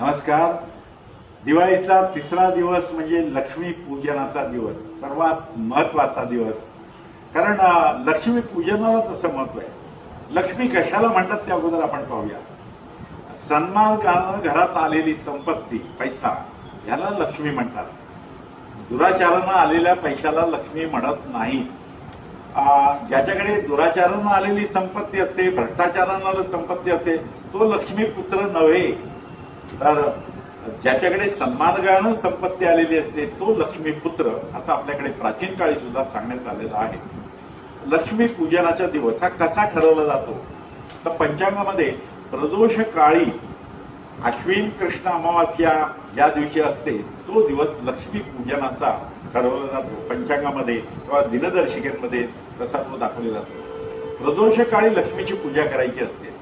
नमस्कार. दिवाळीचा तिसरा दिवस म्हणजे लक्ष्मी पूजनाचा दिवस. सर्वात महत्त्वाचा दिवस. कारण लक्ष्मी पूजनाला तसं महत्त्व आहे. लक्ष्मी कशाला म्हणतात त्या अगोदर आपण पाहूया. सन्मार्गानं घरात आलेली संपत्ती पैसा याला लक्ष्मी म्हणतात. दुराचारानं आलेल्या पैशाला लक्ष्मी म्हणत नाही. ज्याच्याकडे दुराचारानं आलेली संपत्ती असते भ्रष्टाचारानं संपत्ती असते तो लक्ष्मीपुत्र नव्हे. तर ज्याच्याकडे सन्मानगानं संपत्ती आलेली असते तो लक्ष्मीपुत्र असं आपल्याकडे प्राचीन काळी सुद्धा सांगण्यात आलेलं आहे. लक्ष्मी पूजनाचा दिवस हा कसा ठरवला जातो? तर पंचांगामध्ये प्रदोष काळी अश्विन कृष्ण अमावास्या या दिवशी असते तो दिवस लक्ष्मी पूजनाचा ठरवला जातो. पंचांगामध्ये किंवा दिनदर्शिकेमध्ये तसा तो दाखवलेला असतो. प्रदोष काळी लक्ष्मीची पूजा करायची असते.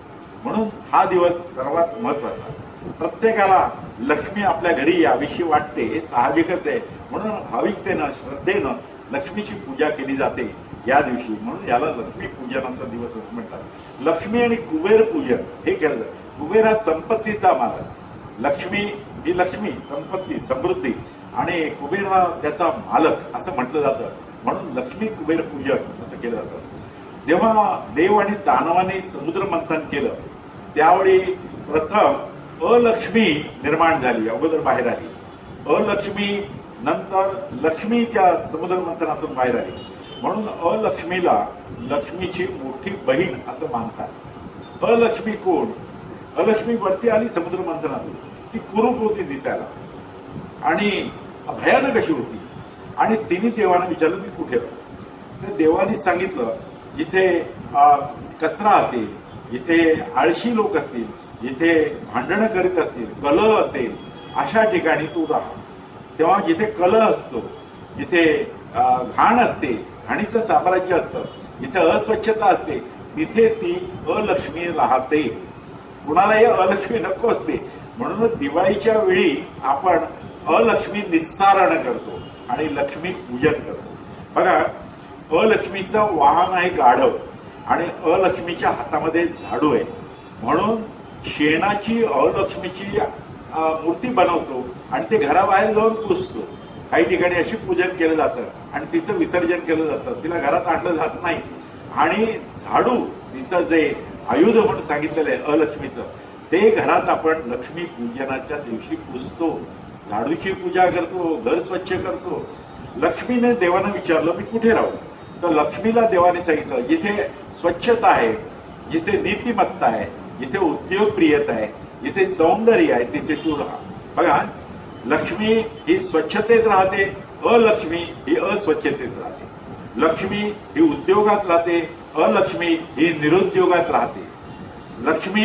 म्हणून हा दिवस सर्वात महत्त्वाचा प्रत्येकाला लक्ष्मी आपल्या घरी याविषयी वाटते हे साहजिकच आहे. म्हणून भाविकतेनं श्रद्धेनं लक्ष्मीची पूजा केली जाते या दिवशी. म्हणून याला लक्ष्मी पूजनाचा दिवस असं म्हणतात. लक्ष्मी आणि कुबेर पूजन हे केलं. जातं कुबेर हा संपत्तीचा मालक. लक्ष्मी ही लक्ष्मी संपत्ती समृद्धी. आणि कुबेर हा त्याचा मालक असं म्हटलं जातं. म्हणून लक्ष्मी कुबेर पूजन असं केलं जातं. जेव्हा देव आणि दानवाने समुद्र मंथन केलं त्यावेळी प्रथम अलक्ष्मी निर्माण झाली अगोदर बाहेर आली. अलक्ष्मी नंतर लक्ष्मी त्या समुद्र मंथनातून बाहेर आली. म्हणून अलक्ष्मीला लक्ष्मीची मोठी बहीण असं मानतात. अलक्ष्मी कोण? अलक्ष्मी वरती आली समुद्र मंथनातून. ती कुरूप होती दिसायला. आणि भयानक अशी होती. आणि तिने देवानं विचारलं मी कुठे तर देवाने सांगितलं जिथे कचरा असेल जिथे आळशी लोक असतील जिथे भांडणं करीत असतील कलह असेल अशा ठिकाणी तू राहा. तेव्हा जिथे कलह असतो जिथे घाण असते घाणीचं साम्राज्य असतं जिथे अस्वच्छता असते तिथे ती अलक्ष्मी राहते. कुणालाही अलक्ष्मी नको असते म्हणून दिवाळीच्या वेळी आपण अलक्ष्मी निस्सारण करतो आणि लक्ष्मी पूजन करतो. बघा अलक्ष्मीचं वाहन आहे गाढव आणि अलक्ष्मीच्या हातामध्ये झाडू आहे. म्हणून शेणाची अलक्ष्मीची मूर्ती बनवतो आणि ते घराबाहेर जाऊन पुसतो काही ठिकाणी अशी पूजन केलं जातं आणि तिचं विसर्जन केलं जातं. तिला घरात आणलं जात नाही. आणि झाडू तिचं जे आयुध म्हणून सांगितलेलं आहे अलक्ष्मीचं ते घरात आपण लक्ष्मी पूजनाच्या दिवशी पुजतो. झाडूची पूजा करतो घर स्वच्छ करतो. लक्ष्मीने देवानं विचारलं मी कुठे राहू? तर लक्ष्मीला देवाने सांगितलं जिथे स्वच्छता आहे जिथे नीतिमत्ता आहे इथे उद्योगप्रियता आहे जिथे सौंदर्य आहे तिथे तू राहा. बघा लक्ष्मी ही स्वच्छतेत राहते अलक्ष्मी ही अस्वच्छतेत राहते. लक्ष्मी ही उद्योगात राहते अलक्ष्मी ही निरुद्योगात राहते. लक्ष्मी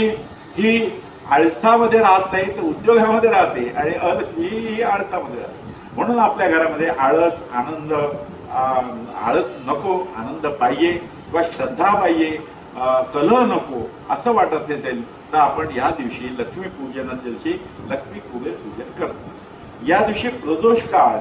ही आळसामध्ये राहत नाही तर उद्योगामध्ये राहते आणि अलक्ष्मी ही आळसामध्ये राहते. म्हणून आपल्या घरामध्ये आळस आनंद आळस नको आनंद पाहिजे किंवा श्रद्धा पाहिजे कलह नको असं वाटत असेल तर आपण या दिवशी लक्ष्मी पूजनाच्या दिवशी लक्ष्मी कुबेर पूजन करतो. या दिवशी प्रदोष काळ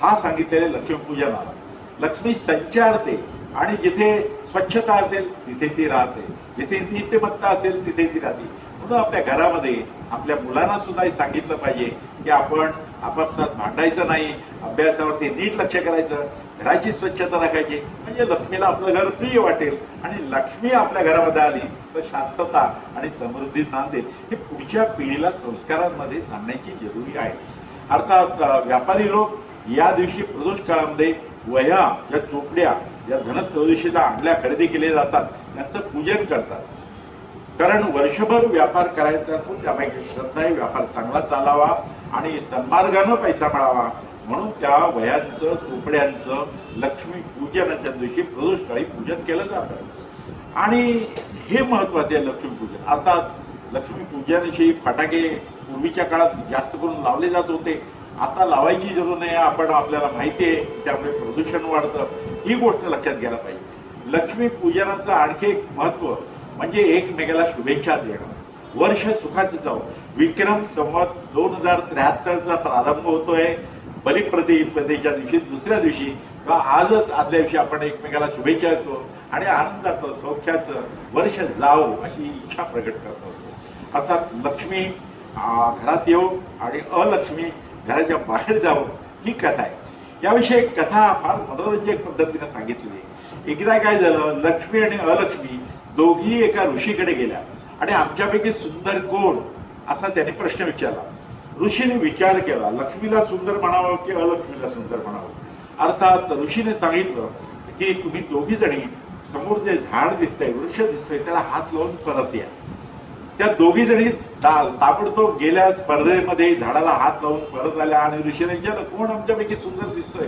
हा सांगितलेले लक्ष्मी पूजनाला. लक्ष्मी संचारते आणि जिथे स्वच्छता असेल तिथे ती राहते. जिथे नित्यमत्ता असेल तिथे ती राहते. म्हणून आपल्या घरामध्ये आपल्या मुलांना सुद्धा सांगितलं पाहिजे की आपण आपापसात भांडायचं नाही अभ्यासावरती नीट लक्ष करायचं घराची स्वच्छता राखायची. म्हणजे लक्ष्मीला आपलं घर प्रिय वाटेल आणि लक्ष्मी आपल्या घरामध्ये आली तर शांतता आणि समृद्धी नांदेल हे पुढच्या पिढीला संस्कारांमध्ये सांगण्याची जरुरी आहे. अर्थात व्यापारी लोक या दिवशी प्रदोष काळामध्ये वह्या ज्या चोपड्या ज्या धनत्रयोदशीला आणल्या खरेदी केले जातात त्यांचं पूजन करतात. कारण वर्षभर व्यापार करायचा असतो त्यापैकी श्रद्धा आहे व्यापार चांगला चालावा आणि सन्मार्गानं पैसा मिळावा. म्हणून त्या वयांचं चोपड्यांचं लक्ष्मी पूजनाच्या दिवशी प्रदोषकाळी पूजन केलं जातं. आणि हे महत्त्वाचे आहे लक्ष्मी पूजन. अर्थात लक्ष्मी फटाके पूर्वीच्या काळात जास्त करून लावले जात होते. आता लावायची जरूर नाही आपण आपल्याला माहिती आहे त्यामुळे प्रदूषण वाढतं. ही गोष्ट लक्षात घ्यायला पाहिजे. लक्ष्मी पूजनाचं आणखी एक महत्त्व म्हणजे एकमेकाला शुभेच्छा देणं वर्ष सुखाचं जाऊ विक्रम संवत दोन हजार त्र्याहत्तरचा प्रारंभ होतोय. बलिप्रतिपदेच्या दिवशी दुसऱ्या दिवशी किंवा आजच आदल्या दिवशी आपण एकमेकाला शुभेच्छा देतो आणि आनंदाचं सौख्याचं वर्ष जावो अशी इच्छा प्रकट करत असतो. अर्थात लक्ष्मी घरात येऊ आणि अलक्ष्मी घराच्या बाहेर जावं ही कथा आहे. याविषयी कथा फार मनोरंजक पद्धतीने सांगितली आहे. एकदा काय झालं लक्ष्मी आणि अलक्ष्मी दोघी एका ऋषीकडे गेल्या. आणि आमच्यापैकी सुंदर कोण? असा त्याने प्रश्न विचारला. ऋषीने विचार केला. लक्ष्मीला सुंदर म्हणावं की अलक्ष्मीला सुंदर म्हणावं? अर्थात ऋषीने सांगितलं की तुम्ही दोघी जणी समोर जे झाड दिसतंय वृक्ष दिसतोय त्याला हात लावून परत या. त्या दोघी जणी ताबडतोब गेल्या स्पर्धेमध्ये झाडाला हात लावून परत आल्या आणि ऋषीने विचारलं कोण आमच्यापैकी सुंदर दिसतोय?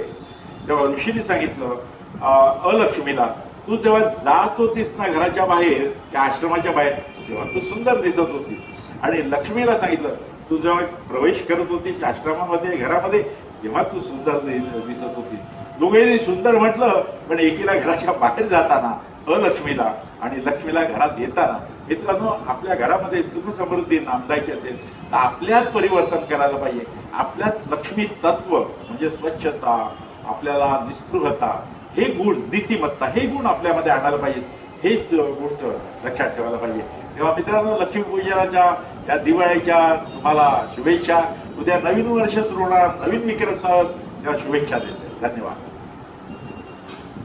तेव्हा ऋषीने सांगितलं अलक्ष्मीला. तू जेव्हा जात होतीस ना घराच्या बाहेर त्या आश्रमाच्या बाहेर तेव्हा तू सुंदर दिसत होतीस. आणि लक्ष्मीला सांगितलं तू जेव्हा प्रवेश करत होतीस आश्रमामध्ये घरामध्ये तेव्हा तू सुंदर दिसत होती. दोघेही सुंदर म्हटलं पण एकीला घराच्या बाहेर जाताना अलक्ष्मीला आणि लक्ष्मीला घरात येताना मित्रांनो आपल्या घरामध्ये सुख समृद्धी नांदायची असेल तर आपल्यात परिवर्तन करायला पाहिजे. आपल्यात लक्ष्मी तत्व म्हणजे स्वच्छता आपल्याला निस्पृहता हे गुण नीतिमत्ता हे गुण आपल्यामध्ये आणायला पाहिजेत. हेच गोष्ट लक्षात ठेवायला पाहिजे. तेव्हा मित्रांनो लक्ष्मीपूजनाच्या या दिवाळीच्या तुम्हाला शुभेच्छा. उद्या नवीन वर्ष सुरू होणार. नवीन विक्रम तेव्हा शुभेच्छा देते. धन्यवाद.